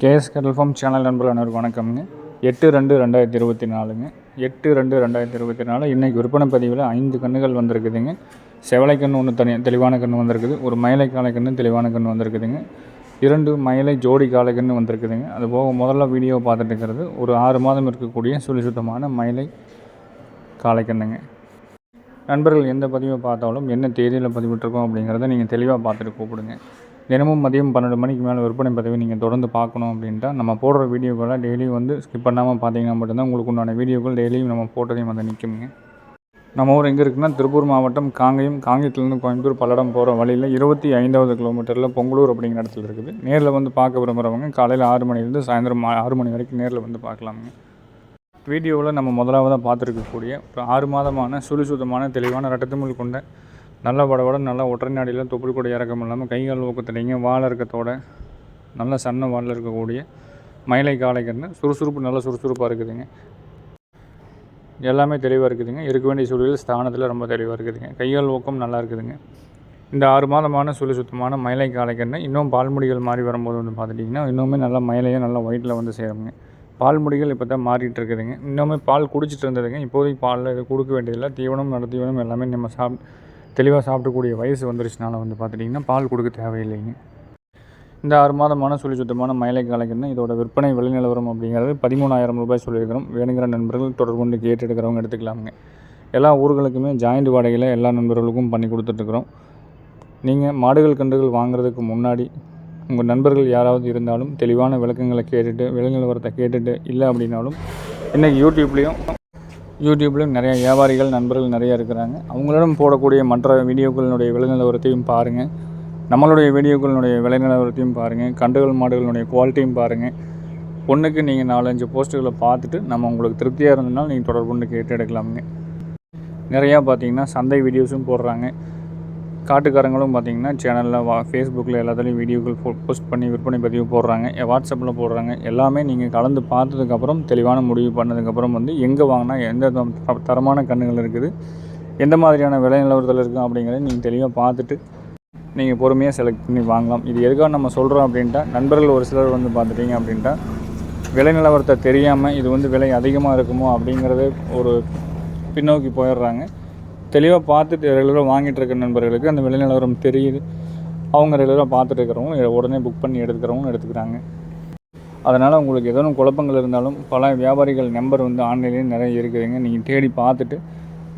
KS கடல் form channel நண்பர்கள் அனைவருக்கும் வணக்கம்ங்க. எட்டு ரெண்டு ரெண்டாயிரத்தி இருபத்தி நாலுங்க. எட்டு ரெண்டு ரெண்டாயிரத்தி இருபத்தி நாலு. இன்றைக்கி விற்பனை பதிவில் ஐந்து கன்றுகள் வந்திருக்குதுங்க. செவலை கன்று ஒன்று தனி தெளிவான கன்று வந்திருக்குது. ஒரு மயிலை காளை கன்று தெளிவான கன்று வந்திருக்குதுங்க. இரண்டு மயிலை ஜோடி காளை கன்று வந்திருக்குதுங்க. அது போக முதல்ல வீடியோ பார்த்துட்டு இருக்கிறது. ஒரு ஆறு மாதம் இருக்கக்கூடிய சுழி சுத்தமான மயிலை காளை கன்றுங்க. நண்பர்கள் எந்த பதிவை பார்த்தாலும் என்ன தேதியில் பதிவிட்டிருக்கோம் அப்படிங்கிறத நீங்கள் தெளிவாக பார்த்துட்டு கூப்பிடுங்க. தினமும் மதியம் பன்னெண்டு மணிக்கு மேலே விற்பனை பதிவை நீங்கள் தொடர்ந்து பார்க்கணும் அப்படின்ட்டா நம்ம போடுற வீடியோக்களை டெய்லியும் வந்து ஸ்கிப் பண்ணாமல் பார்த்தீங்கன்னா மட்டும்தான் உங்களுக்கு உண்டான வீடியோக்கள் டெய்லியும் நம்ம போட்டதையும் வந்து நிற்குங்க நம்ம ஊர் எங்கே இருக்குன்னா திருப்பூர் மாவட்டம் காங்கயம் காங்கயத்துலேருந்து கோயம்புத்தூர் பல்லடம் போகிற வழியில் இருபத்தி ஐந்தாவது கிலோமீட்டரில் பொங்கலூர் அப்படிங்கிற இடத்துல இருக்குது. நேரில் வந்து பார்க்க விரும்புகிறவங்க காலையில் ஆறு மணிலேருந்து சாயந்தரம் ஆறு மணி வரைக்கும் நேரில் வந்து பார்க்கலாமுங்க. வீடியோவில் நம்ம முதலாவதாக பார்த்துருக்கக்கூடிய ஒரு ஆறு மாதமான சுழிசுத்தமான தெளிவான ரட்டத்துமிழ் கொண்ட நல்ல வடவட நல்லா ஒற்றை நாடியில் தொப்புள் கூட இறக்கம் இல்லாமல் கை கால் ஊக்கத்துலைங்க வாழை நல்ல சன்ன வாலில் இருக்கக்கூடிய மயிலை காளைக்கன்று சுறுசுறுப்பு நல்ல சுறுசுறுப்பாக இருக்குதுங்க. எல்லாமே தெளிவாக இருக்குதுங்க. இருக்க வேண்டிய சூழலில் ஸ்தானத்தில் ரொம்ப தெளிவாக இருக்குதுங்க. கைகள் ஊக்கம் நல்லா இருக்குதுங்க. இந்த ஆறு மாதமான சுழி சுத்தமான மயிலை காளைக்கன்று இன்னும் பால்முடிகள் மாறி வரும்போது வந்து பார்த்துட்டிங்கன்னா இன்னுமே நல்லா மயிலையும் நல்லா ஒயிட்டில் வந்து சேருங்க. பால்முடிகள் இப்போ தான் மாறிட்டு இருக்குதுங்க. இன்னுமே பால் குடிச்சிட்டு இருந்ததுங்க. இப்போதைக்கு பாலில் இது கொடுக்க வேண்டியதில்லை. தீவனம் நடத்தீவனம் எல்லாமே நம்ம சாப்பிட்டு தெளிவாக சாப்பிடக்கூடிய வயசு வந்துருச்சுனால வந்து பார்த்துட்டிங்கன்னா பால் கொடுக்க தேவையில்லைங்க. இந்த ஆறு மாதமான சுழி சுத்தமான மயிலை காலைக்குன்னு இதோட விற்பனை விலை நிலவரம் அப்படிங்கிறது பதிமூணாயிரம் ரூபாய் சொல்லியிருக்கிறோம். வேணுங்கிற நண்பர்கள் தொடர்பு கொண்டு கேட்டு எடுக்கிறவங்க எடுத்துக்கலாமுங்க. எல்லா ஊர்களுக்குமே ஜாயிண்ட் வாடகையில் எல்லா நண்பர்களுக்கும் பண்ணி கொடுத்துட்ருக்குறோம். நீங்கள் மாடுகள் கன்றுகள் வாங்குறதுக்கு முன்னாடி உங்கள் நண்பர்கள் யாராவது இருந்தாலும் தெளிவான விளக்கங்களை கேட்டுட்டு விலை நிலவரத்தை கேட்டுட்டு இல்லை அப்படின்னாலும் இன்றைக்கி யூடியூப்லேயும் யூடியூப்லேயும் நிறைய வியாபாரிகள் நண்பர்கள் நிறைய இருக்கிறாங்க. அவங்களிடம் போடக்கூடிய மற்ற வீடியோக்களினுடைய விலைநிலவரத்தையும் பாருங்கள் நம்மளுடைய வீடியோக்களினுடைய விலைநிலவரத்தையும் பாருங்கள் கண்டுகள் மாடுகளுடைய குவாலிட்டியும் பாருங்கள் பொண்ணுக்கு நீங்கள் நாலஞ்சு போஸ்ட்டுகளை பார்த்துட்டு நம்ம உங்களுக்கு திருப்தியாக இருந்ததுனால நீங்கள் தொடர்பு கொண்டு கேட்டு எடுக்கலாமுங்க. நிறையா பார்த்தீங்கன்னா சந்தை வீடியோஸும் போடுறாங்க. காட்டுக்காரங்களும் பார்த்தீங்கன்னா சேனலில் வா ஃபேஸ்புக்கில் எல்லாத்துலேயும் வீடியோக்கள் போ போஸ்ட் பண்ணி விற்பனை பதிவு போடுறாங்க வாட்ஸ்அப்பில் போடுறாங்க. எல்லாமே நீங்கள் கலந்து பார்த்ததுக்கப்புறம் தெளிவான முடிவு பண்ணதுக்கப்புறம் வந்து எங்கே வாங்கினா எந்த த- தரமான கண்ணுகள் இருக்குது எந்த மாதிரியான விலை நிலவரத்தில் இருக்கும் அப்படிங்கிறத நீங்கள் தெளிவாக பார்த்துட்டு நீங்கள் பொறுமையாக செலக்ட் பண்ணி வாங்கலாம். இது எதுக்காக நம்ம சொல்கிறோம் அப்படின்ட்டா நண்பர்கள் ஒரு சிலர் வந்து பார்த்துட்டீங்க அப்படின்ட்டா விலை நிலவரத்தை தெரியாமல் இது வந்து விலை அதிகமாக இருக்குமோ அப்படிங்கிறது ஒரு பின்னோக்கி போயிடுறாங்க. தெளிவாக பார்த்துட்டு ரெகுலராக வாங்கிட்டு இருக்க நண்பர்களுக்கு அந்த விலை நிலவரம் தெரியுது. அவங்க ரெகுலராக பார்த்துட்டு இருக்கிறவங்க உடனே புக் பண்ணி எடுத்துக்கிறவங்க எடுத்துக்கிறாங்க. அதனால் உங்களுக்கு ஏதேனும் குழப்பங்கள் இருந்தாலும் பல வியாபாரிகள் நம்பர் வந்து ஆன்லைன்லேயும் நிறைய இருக்குதுங்க. நீங்கள் தேடி பார்த்துட்டு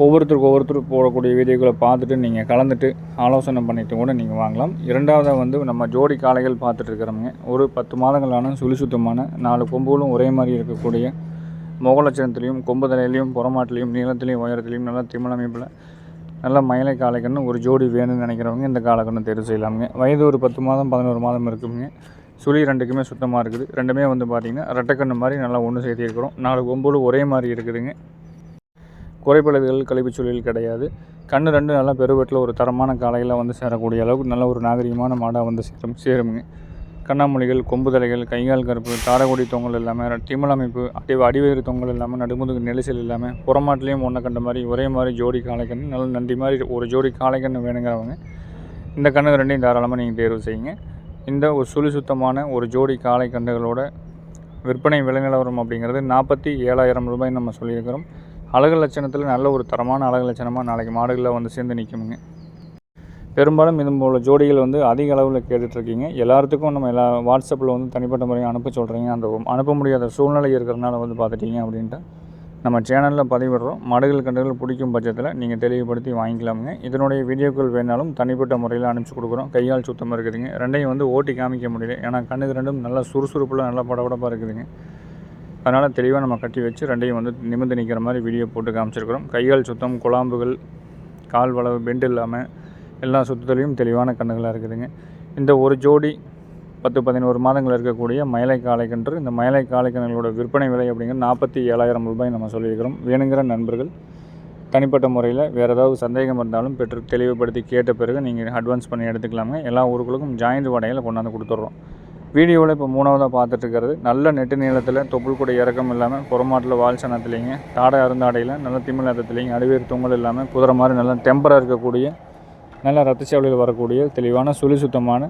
ஒவ்வொருத்தருக்கு ஒவ்வொருத்தருக்கு போடக்கூடிய வீடியோக்களை பார்த்துட்டு நீங்கள் கலந்துட்டு ஆலோசனை பண்ணிவிட்டு கூட நீங்கள் வாங்கலாம். இரண்டாவதாக வந்து நம்ம ஜோடி காளைகள் பார்த்துட்டு இருக்கிறவங்க ஒரு பத்து மாதங்களான சுழி சுத்தமான நாலு கொம்புகளும் ஒரே மாதிரி இருக்கக்கூடிய முகலட்சணத்துலேயும் கொம்பு தலையிலையும் புறமாட்டிலையும் நீளத்துலேயும் உயரத்துலையும் நல்லா திமிழ் அமைப்பில் நல்ல மயிலை காளைக்கன்று ஒரு ஜோடி வேணும்னு நினைக்கிறவங்க இந்த காளைக்கன்று தேர்வு செய்யலாமுங்க. வயது ஒரு பத்து மாதம் பதினோரு மாதம் இருக்குங்க. சுழி ரெண்டுக்குமே சுத்தமாக இருக்குது. ரெண்டுமே வந்து பார்த்திங்கன்னா ரெட்டைக்கண்ணு மாதிரி நல்லா ஒன்று சேர்த்திருக்கிறோம் நாலு கொம்புகளும் ஒரே மாதிரி இருக்குதுங்க. குறைபழுதுகள் கழிவுச் சூழல் கிடையாது. கண்ணு ரெண்டு நல்லா பெருவெட்டில் ஒரு தரமான காலையில் வந்து சேரக்கூடிய அளவுக்கு நல்ல ஒரு நாகரிகமான மாடாக வந்து சேரும் சேருமுங்க. கண்ணாமொழிகள் கொம்பு தலைகள் கைகால் கருப்பு தாரகுடி தொங்கல் இல்லாமல் திமிழ் அமைப்பு அடி அடிவேறு தொங்கல் இல்லாமல் நடுமுதுகு நெரிசல் இல்லாமல் புறமாட்டிலையும் ஒன்றை கண்ட மாதிரி ஒரே மாதிரி ஜோடி காளைக்கன்று நல்ல நன்றி மாதிரி ஒரு ஜோடி காளைக்கன்று வேணுங்கிறவங்க இந்த கண்ணு ரெண்டையும் தாராளமாக நீங்கள் தேர்வு செய்யுங்க. இந்த ஒரு சுழி சுத்தமான ஒரு ஜோடி காளை கன்றுகளோட விற்பனை விலை நிலவரம் அப்படிங்கிறது நாற்பத்தி ஏழாயிரம் ரூபாய் நம்ம சொல்லியிருக்கிறோம். அழகு லட்சணத்தில் நல்ல ஒரு தரமான அழகு லட்சணமாக நாளைக்கு மாடுகளில் வந்து சேர்ந்து நிற்குமுங்க பெரும்பாலும் இது போல ஜோடிகள் வந்து அதிக அளவில் கேட்டுட்ருக்கீங்க. எல்லாத்துக்கும் நம்ம எல்லா வாட்ஸ்அப்பில் வந்து தனிப்பட்ட முறையை அனுப்ப சொல்கிறீங்க அந்த அனுப்ப முடியாத சூழ்நிலை இருக்கிறனால வந்து பார்த்துட்டீங்க அப்படின்ட்டு நம்ம சேனலில் பதிவிடுறோம். மடுகள் கன்றுகள் பிடிக்கும் பட்சத்தில் நீங்கள் தெளிவுபடுத்தி வாங்கிக்கலாமுங்க. இதனுடைய வீடியோக்கள் வேணாலும் தனிப்பட்ட முறையில் அனுப்பிச்சி கொடுக்குறோம். கையால் சுத்தமாக இருக்குதுங்க. ரெண்டையும் வந்து ஓட்டி காமிக்க முடியல. ஏன்னா கண்ணுக்கு ரெண்டும் நல்லா சுறுசுறுப்பில் நல்லா படபடப்பாக இருக்குதுங்க. அதனால் தெளிவாக நம்ம கட்டி வச்சு ரெண்டையும் வந்து நிமிர்ந்து நிற்கிற மாதிரி வீடியோ போட்டு காமிச்சிருக்கிறோம். கையால் சுத்தம் குழாம்புகள் கால் வளவு பெண்டு இல்லாமல் எல்லா சுத்தத்துலேயும் தெளிவான கண்ணுகளாக இருக்குதுங்க. இந்த ஒரு ஜோடி பத்து பதினோரு மாதங்கள் இருக்கக்கூடிய மயிலை காளைக்கன்று இந்த மயிலை காளைக்கன்றுகளோட விற்பனை விலை அப்படிங்கிற நாற்பத்தி ஏழாயிரம் ரூபாய் நம்ம சொல்லியிருக்கிறோம். வேணுங்கிற நண்பர்கள் தனிப்பட்ட முறையில் வேறு ஏதாவது சந்தேகம் இருந்தாலும் பெற்று தெளிவுபடுத்தி கேட்ட பிறகு நீங்கள் அட்வான்ஸ் பண்ணி எடுத்துக்கலாங்க எல்லா ஊர்களுக்கும் ஜாயிண்ட் வடையில் கொண்டாந்து கொடுத்துட்றோம். வீடியோவில் இப்போ மூணாவதாக பார்த்துட்டுருக்கிறது நல்ல நெட்டு நீளத்தில் தொப்புள் கூட இறக்கம் இல்லாமல் புறமாட்டில் வால் சனத்துலேங்க தாடை அருந்தாடையில் நல்ல திமிழ் ரத்தத்துலேங்க அடிவேறு தொங்கல் இல்லாமல் குதிரை மாதிரி நல்ல டெம்பராக இருக்கக்கூடிய நல்ல ரத்தச்சாவளியில் வரக்கூடிய தெளிவான சுழி சுத்தமான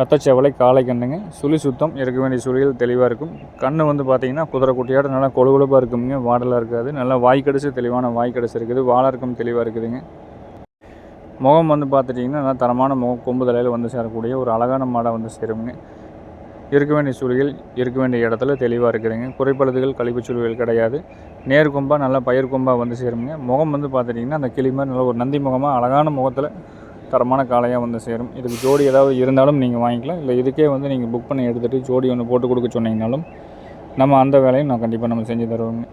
ரத்தச்செவலை காளை கண்ணுங்க சுழி சுத்தம் இருக்க வேண்டிய சுழிகள் தெளிவாக இருக்கும். கண் வந்து பார்த்திங்கன்னா குதிரை குட்டியாட நல்லா கொழுகொழுப்பாக இருக்குங்க. வாடலாக இருக்காது. நல்லா வாய் கடிச்சு தெளிவான வாய் கடிச்சு இருக்குது. வாழறக்கம் தெளிவாக இருக்குதுங்க. முகம் வந்து பார்த்துட்டிங்கன்னா நல்லா தரமான முகம் கொம்பு தலையில் வந்து சேரக்கூடிய ஒரு அழகான மாடை வந்து சேருங்க. இருக்க வேண்டிய சுழிகள் இருக்க வேண்டிய இடத்துல தெளிவாக இருக்குதுங்க. குறைப்பழுதுகள் கழிப்பு சுழிகள் கிடையாது. நேர் கொம்பாக நல்லா பயிர் கொம்பாக வந்து சேருங்க. முகம் வந்து பார்த்துட்டிங்கன்னா அந்த கிளி மாதிரி நல்ல ஒரு நந்தி முகமாக அழகான முகத்தில் தரமான காளையாக வந்து சேரும். இதுக்கு ஜோடி ஏதாவது இருந்தாலும் நீங்கள் வாங்கிக்கலாம். இல்லை இதுக்கே வந்து நீங்கள் புக் பண்ணி எடுத்துகிட்டு ஜோடி ஒன்று போட்டு கொடுக்க சொன்னீங்கனாலும் நம்ம அந்த வேலையும் நான் கண்டிப்பாக நம்ம செஞ்சு தருவோங்க.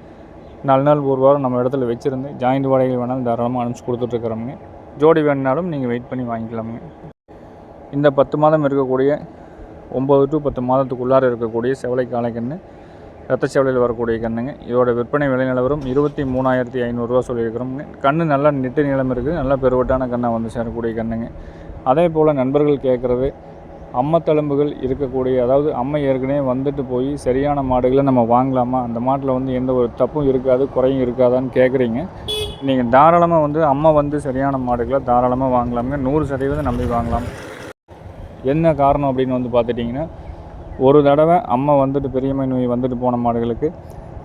நாலு நாள் ஒரு வாரம் நம்ம இடத்துல வச்சுருந்து ஜாயிண்ட் வாடகைகள் வேணாலும் தாராளமாக அனுப்பிச்சி கொடுத்துட்ருக்குறோங்க ஜோடி வேணுனாலும் நீங்கள் வெயிட் பண்ணி வாங்கிக்கலாமுங்க. இந்த பத்து மாதம் இருக்கக்கூடிய ஒம்பது டு பத்து மாதத்துக்குள்ளார இருக்கக்கூடிய செவலை காளைக்கன்று ரத்த செவலையில் வரக்கூடிய கண்ணுங்க இதோட விற்பனை விலை நிலவரம் இருபத்தி மூணாயிரத்தி ஐநூறுரூவா சொல்லியிருக்கிறோங்க கண்ணு நல்லா நெட்டு நிலம் இருக்குது நல்லா பெருவட்டான கண்ணாக வந்து சேரக்கூடிய கண்ணுங்க. அதே போல் நண்பர்கள் கேட்குறது அம்மத்தழும்புகள் இருக்கக்கூடிய அதாவது அம்மை ஏற்கனவே வந்துட்டு போய் சரியான மாடுகளை நம்ம வாங்கலாமா? அந்த மாட்டில் வந்து எந்த ஒரு தப்பும் இருக்காது குறையும் இருக்காதான்னு கேட்குறீங்க. நீங்கள் தாராளமாக வந்து அம்மா வந்து சரியான மாடுகளை தாராளமாக வாங்கலாமுங்க. நூறு சதவீதம் நம்பி வாங்கலாம். என்ன காரணம் அப்படின்னு வந்து பார்த்துட்டிங்கன்னா ஒரு தடவை அம்மா வந்துட்டு பெரியம்மை நோய் வந்துட்டு போன மாடுகளுக்கு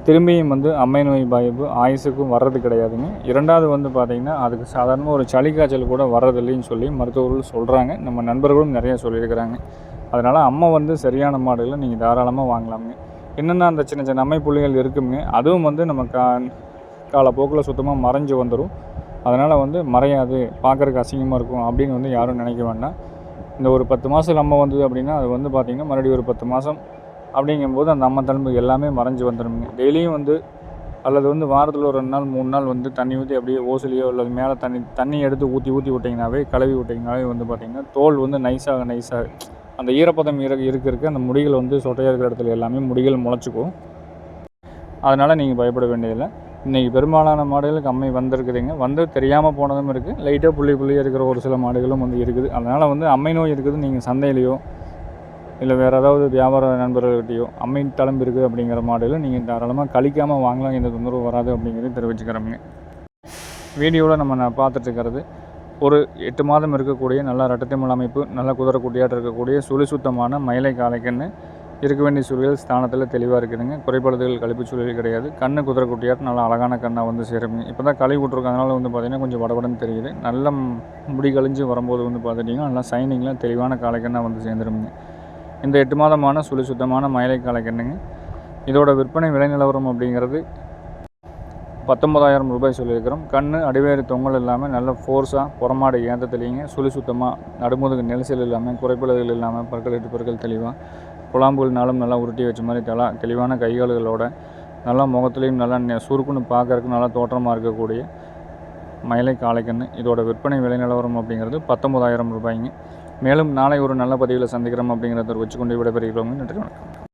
திரும்பியும் வந்து அம்மை நோய் பாதிப்பு ஆயுசுக்கும் வர்றது கிடையாதுங்க. இரண்டாவது வந்து பார்த்திங்கன்னா அதுக்கு சாதாரணமாக ஒரு சளி காய்ச்சல் கூட வர்றதில்லைன்னு சொல்லி மருத்துவர்கள் சொல்கிறாங்க நம்ம நண்பர்களும் நிறைய சொல்லியிருக்கிறாங்க. அதனால் அம்மா வந்து சரியான மாடுகளை நீங்கள் தாராளமாக வாங்கலாமுங்க. என்னென்ன அந்த சின்ன சின்ன அம்மை புள்ளிகள் இருக்குங்க அதுவும் வந்து நம்ம கா காலப்போக்கில் சுத்தமாக மறைஞ்சு வந்துடும் அதனால் வந்து மறையாது பார்க்குறக்கு அசிங்கமாக இருக்கும் அப்படின்னு வந்து யாரும் நினைக்க வேண்டாம். இந்த ஒரு பத்து மாதம் நம்ம வந்தது அப்படின்னா அது வந்து பார்த்திங்கன்னா மறுபடியும் ஒரு பத்து மாதம் அப்படிங்கும்போது அந்த அம்மா தழும்பு எல்லாமே மறைஞ்சு வந்துடுங்க டெய்லியும் வந்து அல்லது வந்து வாரத்தில் ஒரு ரெண்டு நாள் மூணு நாள் வந்து தண்ணி ஊற்றி அப்படியே ஓசிலியோ அல்லது மேலே தண்ணி தண்ணி எடுத்து ஊற்றி ஊற்றி விட்டிங்கனாவே கழுவி விட்டிங்கனாவே வந்து பார்த்திங்கன்னா தோல் வந்து நைஸாக நைஸாக அந்த ஈரப்பதம் இரு இருக்க இருக்க அந்த முடிகள் வந்து சொட்டையாக இருக்கிற இடத்துல எல்லாமே முடிகள் முளைச்சிக்கும். அதனால் நீங்கள் பயப்பட வேண்டியதில்லை. இன்றைக்கி பெரும்பாலான மாடுகளுக்கு அம்மை வந்திருக்குதுங்க. வந்து தெரியாமல் போனதும் இருக்குது லைட்டாக புள்ளி புள்ளியாக இருக்கிற ஒரு சில மாடுகளும் வந்து இருக்குது. அதனால் வந்து அம்மை நோய் இருக்குது நீங்கள் சந்தையிலையோ இல்லை வேறு ஏதாவது வியாபார நண்பர்கள்கிட்டையோ அம்மை தளம்பு இருக்குது அப்படிங்கிற மாடுகளை நீங்கள் தாராளமாக கழிக்காமல் வாங்கலாம். எந்த தொந்தரவு வராது அப்படிங்கிறத தெரிவிச்சுக்கிறோமுங்க வீடியோவில் நம்ம நான் பார்த்துட்ருக்கிறது ஒரு எட்டு மாதம் இருக்கக்கூடிய நல்ல ரட்டத்திமல் அமைப்பு நல்ல குதிரை குட்டியாட்டு இருக்கக்கூடிய சுழி சுத்தமான மயிலை காளைக்கன்று இருக்க வேண்டிய சூழல் ஸ்தானத்தில் தெளிவாக இருக்குதுங்க. குறைபாடுகள் கழிப்பு சூழல் கிடையாது. கண்ணு குதிரை குட்டியாட்டு நல்லா அழகான கண்ணாக வந்து சேருங்க இப்போ தான் களை விட்ருக்கறதுனால வந்து பார்த்திங்கன்னா கொஞ்சம் வடபடன்னு தெரியுது. நல்ல முடி கழிஞ்சு வரும்போது வந்து பார்த்துட்டிங்கன்னா நல்லா சைனிங்லாம் தெளிவான காலைக்கண்ணாக வந்து சேர்ந்துருங்க இந்த எட்டு மாதமான சுழி சுத்தமான மயிலை காலைக்கண்ணுங்க இதோட விற்பனை விலை நிலவரம் அப்படிங்கிறது பத்தொன்பதாயிரம் ரூபாய் சொல்லியிருக்கிறோம். கண் அடிவேறு தொங்கல் இல்லாமல் நல்ல ஃபோர்ஸாக புறமாடு ஏந்த தெளிங்க சுழி சுத்தமாக நடுமுதுகு நெரிசல் இல்லாமல் குறைபாடுகள் இல்லாமல் பற்கள் எட்டு தெளிவாக குழாம்புகள்னாலும் நல்லா உருட்டி வச்ச மாதிரி தலா தெளிவான கைகால்களோட நல்லா முகத்துலேயும் நல்லா சுருக்குன்னு பார்க்கறதுக்கு நல்லா தோற்றமாக இருக்கக்கூடிய மயிலை காளைக்கன்று இதோட விற்பனை விலை நிலவரம் அப்படிங்கிறது பத்தொம்பதாயிரம் ரூபாய்ங்க. மேலும் நாளை ஒரு நல்ல பதிவில் சந்திக்கிறோம் அப்படிங்கிறத வச்சுக்கொண்டு விடைபெறுகிறோம். நன்றி வணக்கம்.